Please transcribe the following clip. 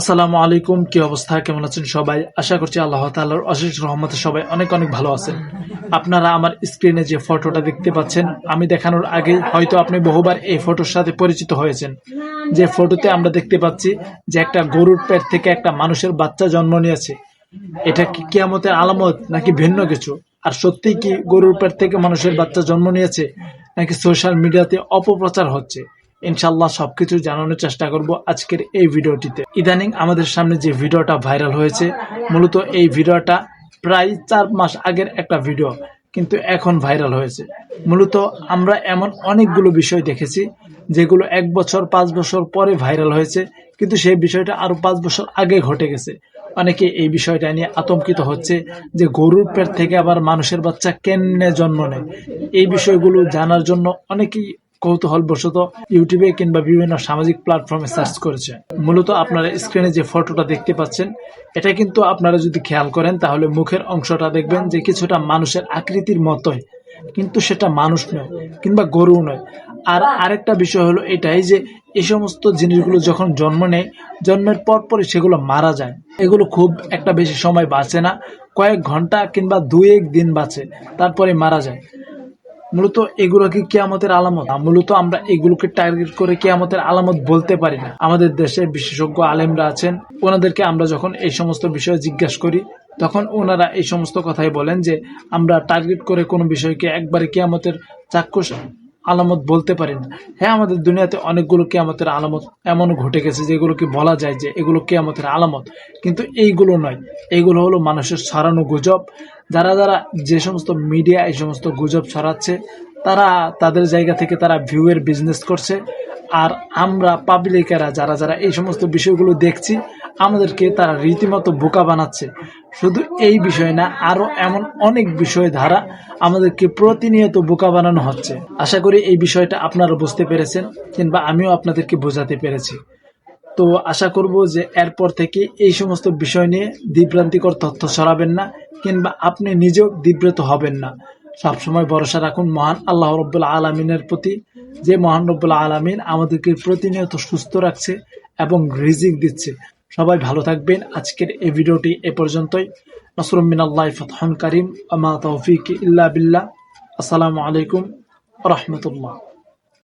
আসসালামু আলাইকুম, কি অবস্থা? কেমন আছেন সবাই? আশা করছি আল্লাহ তাআলার অশেষ রহমতে সবাই অনেক অনেক ভালো আছেন। আপনারা আমার স্ক্রিনে যে ফটোটা দেখতে পাচ্ছেন, আমি দেখানোর আগে হয়তো আপনি বহুবার এই ফটোর সাথে পরিচিত হয়েছেন। যে ফটোতে আমরা দেখতে পাচ্ছি যে একটা গরুর পেট থেকে একটা মানুষের বাচ্চা জন্ম নিয়েছে। এটা কি কিয়ামতের আলামত নাকি ভিন্ন কিছু? আর সত্যিই কি গরুর পেট থেকে মানুষের বাচ্চা জন্ম নিয়েছে নাকি সোশ্যাল মিডিয়াতে অপপ্রচার হচ্ছে? ইনশাল্লাহ সবকিছু জানানোর চেষ্টা করব আজকের এই ভিডিওটিতে। ইদানিং আমাদের সামনে যে ভিডিওটা ভাইরাল হয়েছে, মূলত এই ভিডিওটা প্রায় চার মাস আগের একটা ভিডিও, কিন্তু এখন ভাইরাল হয়েছে। মূলত আমরা এমন অনেকগুলো বিষয় দেখেছি, যেগুলো এক বছর, পাঁচ বছর পরে ভাইরাল হয়েছে, কিন্তু সেই বিষয়টা আরও পাঁচ বছর আগে ঘটে গেছে। অনেকে এই বিষয়টা নিয়ে আতঙ্কিত হচ্ছে যে গরুর পেট থেকে আবার মানুষের বাচ্চা কেমনে জন্ম নেয়। এই বিষয়গুলো জানার জন্য অনেকেই কৌতূহল বশত ইউটিউবে কিংবা বিভিন্ন সামাজিক প্ল্যাটফর্মে সার্চ করেছে। মূলত আপনারা স্ক্রিনে যে ফটোটা দেখতে পাচ্ছেন, এটা কিন্তু আপনারা যদি খেয়াল করেন, তাহলে মুখের অংশটা দেখবেন যে কিছুটা মানুষের আকৃতির মতোই। কিন্তু সেটা মানুষ নয়, কিংবা গরু নয়। আর আরেকটা বিষয় হলো এটাই যে, এই সমস্ত জিনিসগুলো যখন জন্ম নেয়, জন্মের পর পরই সেগুলো মারা যায়। এগুলো খুব একটা বেশি সময় বাঁচে না। কয়েক ঘণ্টা কিংবা দুই এক দিন বাঁচে, তারপরে মারা যায়। মূলত এগুলো কি কেয়ামতের আলামত। মূলত আমরা এগুলোকে টার্গেট করে কেয়ামতের আলামত বলতে পারি না। আমাদের দেশে বিশেষজ্ঞ আলেমরা আছেন। ওনাদেরকে আমরা যখন এই সমস্ত বিষয়ে জিজ্ঞাসা করি, তখন ওনারা এই সমস্ত কথাই বলেন যে, আমরা টার্গেট করে কোনো বিষয়কে একবারে কেয়ামতের চাক্ষুষ আলামত বলতে পারি না। হ্যাঁ আমাদের দুনিয়াতে অনেকগুলো কেয়ামতের আলামত এমন ঘটে গেছে যেগুলোকে বলা যায় যে এগুলো কেয়ামতের আলামত। কিন্তু এইগুলো নয়। এইগুলো হলো মানুষের ছড়ানো গুজব। যারা যারা যে সমস্ত মিডিয়া এই সমস্ত গুজব ছড়াচ্ছে, তারা তাদের জায়গা থেকে তারা ভিউয়ের বিজনেস করছে। আর আমরা পাবলিকেরা যারা যারা এই সমস্ত বিষয়গুলো দেখছি, আমাদেরকে তারা রীতিমতো বোকা বানাচ্ছে। শুধু এই বিষয় না, আরও এমন অনেক বিষয় ধারা আমাদেরকে প্রতিনিয়ত বোকা বানানো হচ্ছে। আশা করি এই বিষয়টা আপনারা বুঝতে পেরেছেন কিংবা আমিও আপনাদেরকে বোঝাতে পেরেছি। তো আশা করব যে এরপর থেকে এই সমস্ত বিষয় নিয়ে বিভ্রান্তিকর তথ্য ছড়াবেন না কিংবা আপনি নিজেও বিব্রত হবেন না। সবসময় ভরসা রাখুন মহান আল্লাহ রব্বুল আলমিনের প্রতি, যে মহান রব্বুল আলমিন আমাদেরকে প্রতিনিয়ত সুস্থ রাখছে এবং রিজিক দিচ্ছে। সবাই ভালো থাকবেন। আজকের এই ভিডিওটি এ পর্যন্তই। নসরুম আল্লাহ ফতহন করিম। আমা তৌফিক ইল্লা বিল্লাহ। আসসালামু আলাইকুম রহমতুল্লাহ।